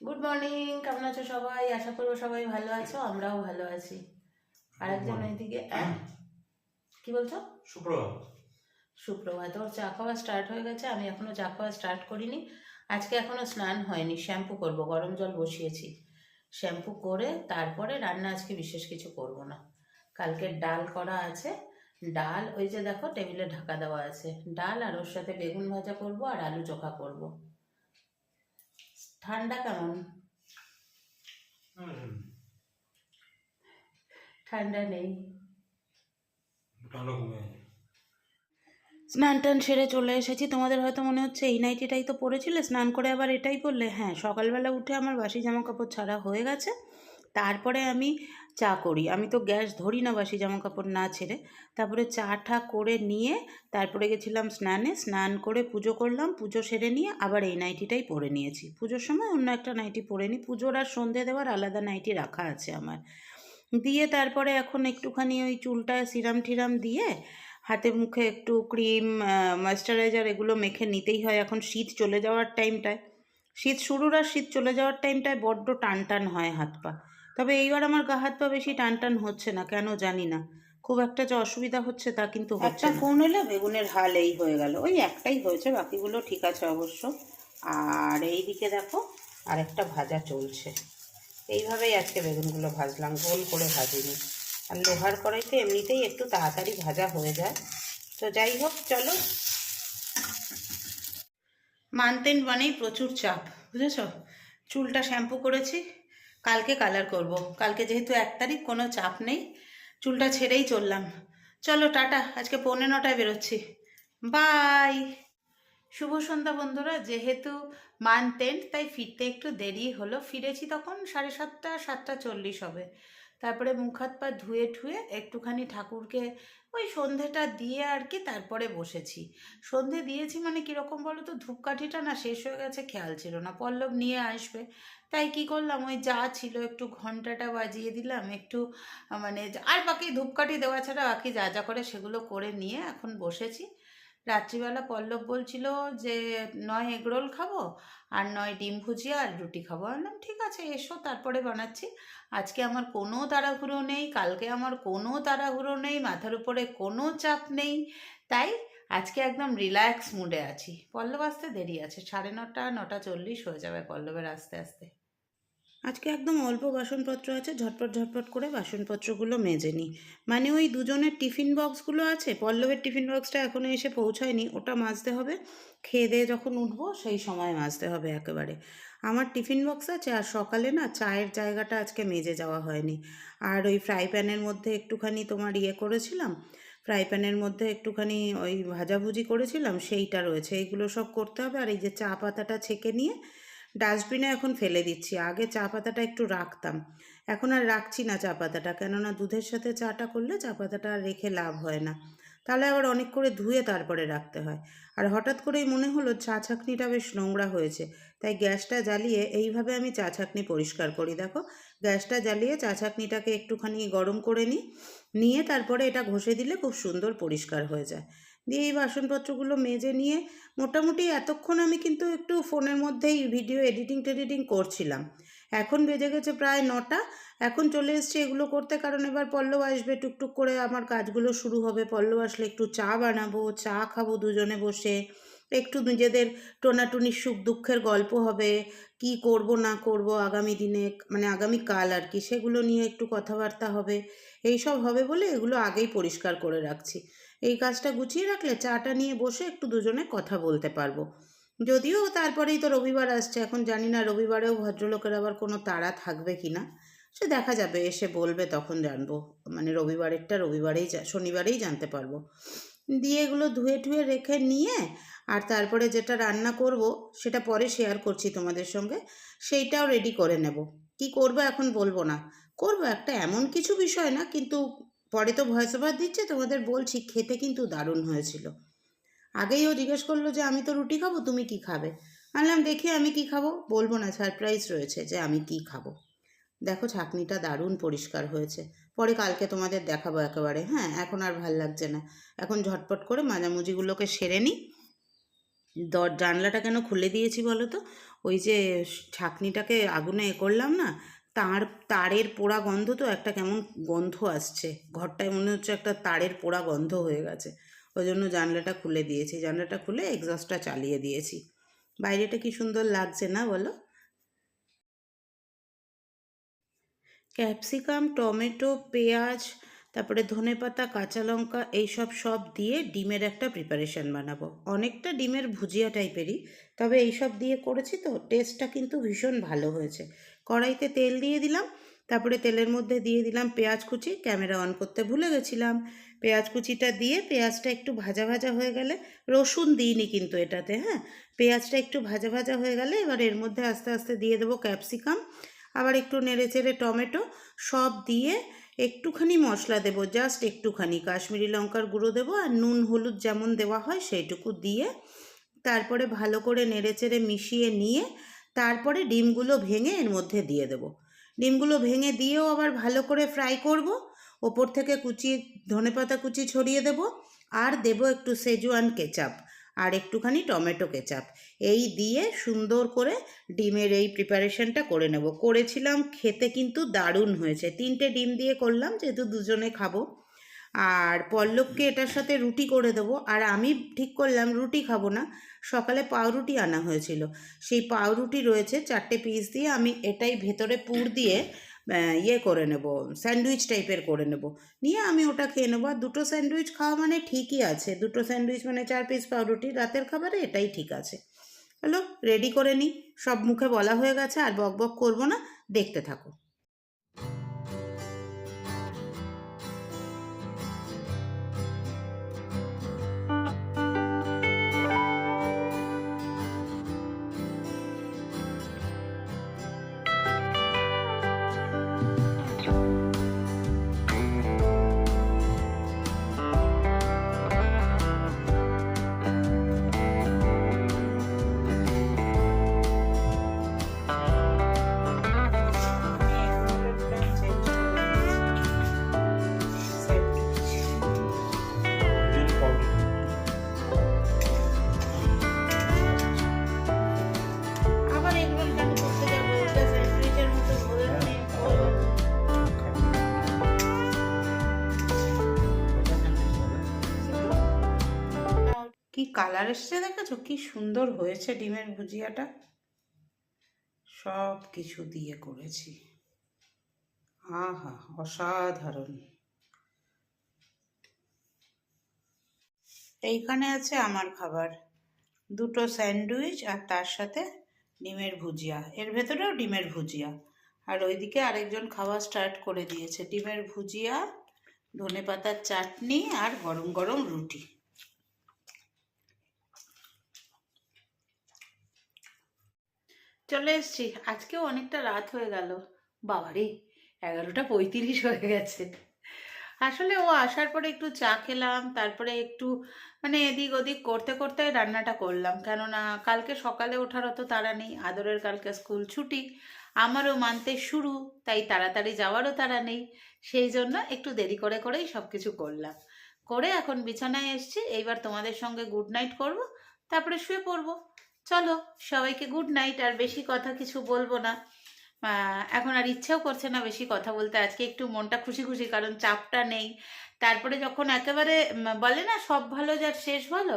Good morning কেমন আছো সবাই? আশা করব সবাই ভালো আছো আমরাও ভালো আছি। আরেকজন এদিকে কি বলছো? সুপ্রভাত। সুপ্রভাত ওর চা খাওয়া স্টার্ট হয়ে গেছে আমি এখনও চা খাওয়া স্টার্ট করিনি। আজকে এখনও স্নান হয়নি শ্যাম্পু করব গরম জল বসিয়েছি। শ্যাম্পু করে তারপরে রান্না আজকে বিশেষ কিছু করব না। কালকে ডাল করা আছে। ডাল ওই যে দেখো টেবিলে ঢাকা দেওয়া আছে। ডাল আর ওর সাথে বেগুন ভাজা করব আর আলু চোখা করব। ঠান্ডা কেমন? ঠান্ডা নেই। স্নান টান সেরে চলে এসেছি। তোমাদের হয়তো মনে হচ্ছে এই নাইটিটাই তো পরেছিলে স্নান করে আবার এটাই পরলে হ্যাঁ সকালবেলা উঠে আমার বাসি জামা কাপড় ছাড়া হয়ে গেছে। তারপরে আমি চা করি। আমি তো গ্যাস ধরি না বাসি জামা কাপড় না ছেড়ে। তারপরে চা ঠা করে নিয়ে তারপরে গেছিলাম স্নানে। স্নান করে পুজো করলাম। পুজো সেরে নিয়ে আবার এই নাইটিটাই পরে নিয়েছি। পুজোর সময় অন্য একটা নাইটি পরে নিই। পুজোর আর সন্ধে দেওয়ার আলাদা নাইটি রাখা আছে আমার। দিয়ে তারপরে এখন একটুখানি ওই চুলটা সিরাম টিরাম দিয়ে হাতে মুখে একটু ক্রিম ময়েশ্চারাইজার এগুলো মেখে নিতেই হয়। এখন শীত চলে যাওয়ার টাইমটায়। শীত শুরুর আর শীত চলে যাওয়ার টাইমটায় বড্ড টান টান হয় হাত পা। তবে এইবার আমার গা হাত পা বেশি টান টান হচ্ছে না কেন জানি না। খুব একটা যে অসুবিধা হচ্ছে তা কিন্তু একটা ফোন এলে বেগুনের হাল এই হয়ে গেল। ওই একটাই হয়েছে বাকিগুলো ঠিক আছে অবশ্য। আর এই দিকে দেখো আর একটা ভাজা চলছে। এইভাবেই আজকে বেগুনগুলো ভাজলাম গোল করে ভাজিনি। আর লোহার কড়াইতে এমনিতেই একটু তাড়াতাড়ি ভাজা হয়ে যায়। তো যাই হোক চলো। মানতেন মানেই প্রচুর চাপ বুঝেছ? চুলটা শ্যাম্পু করেছি কালকে কালার করব। কালকে যেহেতু এক তারিখ, কোনো চাপ নেই। চুলটা ছেড়েই চললাম। চলো, টাটা। আজকে পৌনে নটায় বেরোচ্ছি। বাই শুভ সন্ধ্যা বন্ধুরা। যেহেতু মানতেন তাই ফিরতে একটু দেরি হলো। ফিরেছি তখন সাড়ে সাতটা সাতটা চল্লিশ হবে। তারপরে মুখ হাত পা ধুয়ে ঠুয়ে একটুখানি ঠাকুরকে ওই সন্ধেটা দিয়ে আর কি তারপরে বসেছি। সন্ধে দিয়েছি মানে কীরকম বলো তো ধূপকাঠিটা না শেষ হয়ে গেছে, খেয়াল ছিল না। পল্লব নিয়ে আসবে। তাই কি করলাম? ওই যা ছিল একটু ঘন্টাটা বাজিয়ে দিলাম, একটু মানে আর বাকি ধূপকাঠি দেওয়া ছাড়া বাকি যা যা করে সেগুলো করে নিয়ে এখন বসেছি। রাত্রিবেলা পল্লব বলছিল যে, নয় এগরোল খাব আর নয় ডিম ভুজিয়া আর রুটি খাব। বললাম, ঠিক আছে, এসো, তারপরে বানাচ্ছি। আজকে আমার কোনো তাড়াহুড়ো নেই, কালকে আমার কোনো তাড়াহুড়ো নেই, মাথার উপরে কোনো চাপ নেই। তাই আজকে একদম রিল্যাক্স মুডে আছি। পল্লব আসতে দেরি আছে, সাড়ে নটা নটা চল্লিশ হয়ে যাবে পল্লবের আস্তে আস্তে। আজকে একদম অল্প বাসনপত্র আছে, ঝটপট ঝটপট করে বাসনপত্রগুলো মেজে নিই। মানে ওই দুজনের টিফিন বক্সগুলো আছে, পল্লবের টিফিন বক্সটা এখনও এসে পৌঁছায়নি, ওটা মাজতে হবে। খেয়ে দিয়ে যখন উঠবো, সেই সময় মাজতে হবে একেবারে। আমার টিফিন বক্স আছে, আর সকালে না চায়ের জায়গাটা আজকে মেজে যাওয়া হয়নি। আর ওই ফ্রাই প্যানের মধ্যে একটুখানি তোমার ইয়ে করেছিলাম ফ্রাই প্যানের মধ্যে একটুখানি ওই ভাজাভুজি করেছিলাম, সেইটা রয়েছে। এইগুলো সব করতে হবে আর এই যে চা পাতাটা ছেঁকে নিয়ে ডাস্টবিনে এখন ফেলে দিচ্ছি। আগে চা পাতাটা একটু রাখতাম। এখন আর রাখছি না চা পাতাটা, কেননা দুধের সাথে চাটা করলে চা পাতাটা আর রেখে লাভ হয় না। তাহলে আবার অনেক করে ধুয়ে তারপরে রাখতে হয়। আর হঠাৎ করেই মনে হলো চা ছাঁকনিটা বেশ নোংরা হয়েছে, তাই গ্যাসটা জ্বালিয়ে এইভাবে আমি চা ছাঁকনি পরিষ্কার করি। দেখো গ্যাসটা জ্বালিয়ে চা ছাঁকনিটাকে একটুখানি গরম করে নিই। নিয়ে তারপরে এটা ঘষে দিলে খুব সুন্দর পরিষ্কার হয়ে যায়। দিয়ে এই বাসনপত্রগুলো মেজে নিয়ে মোটামুটি এতক্ষণ আমি কিন্তু একটু ফোনের মধ্যেই ভিডিও এডিটিং টেডিটিং করছিলাম। এখন বেজে গেছে প্রায় নটা। এখন চলে এসছে এগুলো করতে কারণ এবার পল্লব আসবে, টুকটুক করে আমার কাজগুলো শুরু হবে। পল্লব আসলে একটু চা বানাবো, চা খাব দুজনে বসে। একটু নিজেদের টোনাটুনি সুখ দুঃখের গল্প হবে, কি করব না করব আগামী দিনে মানে আগামী কাল আর কি, সেগুলো নিয়ে একটু কথাবার্তা হবে এই সব হবে বলে এগুলো আগেই পরিষ্কার করে রাখছি। এই কাজটা গুছিয়ে রাখলে চাটা নিয়ে বসে একটু দুজনে কথা বলতে পারব। যদিও তারপরেই তো রবিবার আসছে, এখন জানি না রবিবারেও ভদ্রলোকের আবার কোনো তাড়া থাকবে কি না, সে দেখা যাবে, এসে বলবে তখন জানব মানে রবিবারেরটা রবিবারেই, শনিবারেই জানতে পারব। দিয়ে এগুলো ধুয়ে টুয়ে রেখে নিয়ে আর তারপরে যেটা রান্না করব, সেটা পরে শেয়ার করছি তোমাদের সঙ্গে, সেইটাও রেডি করে নেব। কি করব এখন বলব না। করব একটা এমন কিছু বিষয় না, কিন্তু পরে তো ভয়েস ওভার দিচ্ছে, তোমাদের বলছি, খেতে কিন্তু দারুণ হয়েছিল। আগেই ও জিজ্ঞেস করল যে, আমি তো রুটি খাব, তুমি কি খাবে? আনলাম দেখি আমি কি খাব? বলব না সারপ্রাইজ রয়েছে যে আমি কি খাব। দেখো, ছাকনিটা দারুণ পরিষ্কার হয়েছে। পরে কালকে তোমাদের দেখাবো একেবারে। হ্যাঁ এখন আর ভালো লাগছে না। এখন ঝটপট করে মাজামুজিগুলোকে সেরে নিই। দর জানলাটা কেন খুলে দিয়েছি বলো তো ওই যে ছাকনিটাকে আগুনে এ করলাম না, তার, তারের পোড়া গন্ধ তো একটা কেমন গন্ধ আসছে। ঘরটায় মনে হচ্ছে একটা তারের পোড়া গন্ধ হয়ে গেছে। ওই জন্য জানলাটা খুলে দিয়েছি। জানলাটা খুলে এক্সস্টটা চালিয়ে দিয়েছি। বাইরেটা কি সুন্দর লাগছে না বলো? ক্যাপসিকাম, টমেটো, পেঁয়াজ তারপরে ধনেপাতা কাঁচা লঙ্কা এইসব সব দিয়ে ডিমের একটা প্রিপারেশন বানাবো। অনেকটা ডিমের ভুজিয়া টাইপেরই তবে এইসব দিয়ে করেছি তো টেস্টটা কিন্তু ভীষণ ভালো হয়েছে। কড়াইতে তেল দিয়ে দিলাম, তারপরে তেলের মধ্যে দিয়ে দিলাম পেঁয়াজ কুচি ক্যামেরা অন করতে ভুলে গেছিলাম। পেঁয়াজ কুচিটা দিয়ে পেঁয়াজটা একটু ভাজা ভাজা হয়ে গেলে, রসুন দিইনি কিন্তু এটাতে হ্যাঁ? পেঁয়াজটা একটু ভাজা ভাজা হয়ে গেলে এবার এর মধ্যে আস্তে আস্তে দিয়ে দেবো ক্যাপসিকাম আবার একটু নেড়ে চেড়ে টমেটো, সব দিয়ে একটুখানি মশলা দেবো জাস্ট একটুখানি। কাশ্মীরি লঙ্কার গুঁড়ো দেবো আর নুন, হলুদ যেমন দেওয়া হয় সেইটুকু দিয়ে তারপরে ভালো করে নেড়ে চেড়ে মিশিয়ে নিয়ে তারপরে ডিমগুলো ভেঙে এর মধ্যে দিয়ে দেবো। ডিমগুলো ভেঙে দিয়েও আবার ভালো করে ফ্রাই করব, ওপর থেকে কুচি, ধনেপাতা কুচি ছড়িয়ে দেব, আর দেবো একটু সেজুয়ান কেচাপ আর একটুখানি টমেটো কেচাপ। এই দিয়ে সুন্দর করে ডিমের এই প্রিপারেশনটা করে নেব। করেছিলাম, খেতে কিন্তু দারুণ হয়েছে। তিনটে ডিম দিয়ে করলাম, যেহেতু দুজনে খাব। আর পল্লবকে এটার সাথে রুটি করে দেবো। আর আমি ঠিক করলাম, রুটি খাব না। সকালে পাউরুটি আনা হয়েছিল। সেই পাউরুটি রয়েছে চারটে পিস দিয়ে। আমি এটাই ভেতরে পুর দিয়ে ইয়ে করে নেব, স্যান্ডউইচ টাইপের করে নেব। নিয়ে আমি ওটা খেয়ে নেব। আর দুটো স্যান্ডউইচ খাওয়া মানে ঠিকই আছে। দুটো স্যান্ডউইচ মানে চার পিস পাউরুটি, রাতের খাবারে এটাই ঠিক আছে। হ্যালো রেডি করে নিই সব মুখে বলা হয়ে গেছে, আর বক বক করব না, দেখতে থাকো। কালার এসছে দেখেছ? কি সুন্দর হয়েছে ডিমের ভুজিয়াটা। সব কিছু দিয়ে করেছি। আহা, অসাধারণ। এইখানে আছে আমার খাবার। দুটো স্যান্ডউইচ আর তার সাথে ডিমের ভুজিয়া। এর ভেতরেও ডিমের ভুজিয়া। আর ওইদিকে আরেকজন খাওয়া স্টার্ট করে দিয়েছে। ডিমের ভুজিয়া ধনে পাতার চাটনি আর গরম গরম রুটি। চলে এসছি। আজকেও অনেকটা রাত হয়ে গেল। বাবারে, এগারোটা পঁয়ত্রিশ হয়ে গেছে। আসলে ও আসার পরে একটু চা খেলাম, তারপরে একটু মানে এদিক ওদিক করতে করতে রান্নাটা করলাম। কেননা কালকে সকালে ওঠার অত তাড়া নেই, আদরের কালকে স্কুল ছুটি, আমারও মানতে শুরু, তাই তাড়াতাড়ি যাওয়ারও তাড়া নেই। সেই জন্য একটু দেরি করে করেই সব কিছু করলাম। করে এখন বিছানায় এসছি, এইবার তোমাদের সঙ্গে গুড নাইট করব, তারপরে শুয়ে পড়ব। চলো, সবাইকে গুড নাইট আর বেশি কথা কিছু বলব না। এখন আর ইচ্ছেও করছে না বেশি কথা বলতে। আজকে একটু মনটা খুশি খুশি, কারণ চাপটা নেই। তারপরে যখন একেবারে বলে না, সব ভালো যার শেষ ভালো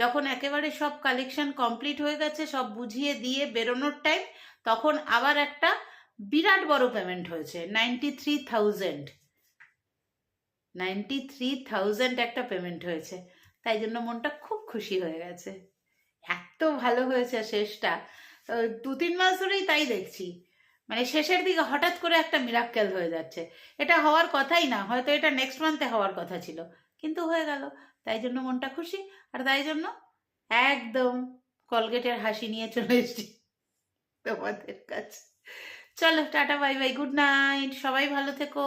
যখন একেবারে সব কালেকশন কমপ্লিট হয়ে গেছে, সব বুঝিয়ে দিয়ে বেরোনোর টাইম তখন আবার একটা বিরাট বড় পেমেন্ট হয়েছে ninety three thousand ninety three thousand একটা পেমেন্ট হয়েছে। তাই জন্য মনটা খুব খুশি হয়ে গেছে। এত ভালো হয়েছে শেষটা। দু তিন মাস ধরেই তাই দেখছি। মানে শেষের দিকে হঠাৎ করে একটা মিরাক্কেল হয়ে যাচ্ছে। এটা হওয়ার কথাই না, হয়তো এটা নেক্সট মান্থে হওয়ার কথা ছিল। কিন্তু হয়ে গেল। তাই জন্য মনটা খুশি আর তাই জন্য একদম কলগেটের হাসি নিয়ে চলে এসেছি তোমাদের কাছে। চলো, tata bye bye good night সবাই ভালো থেকো।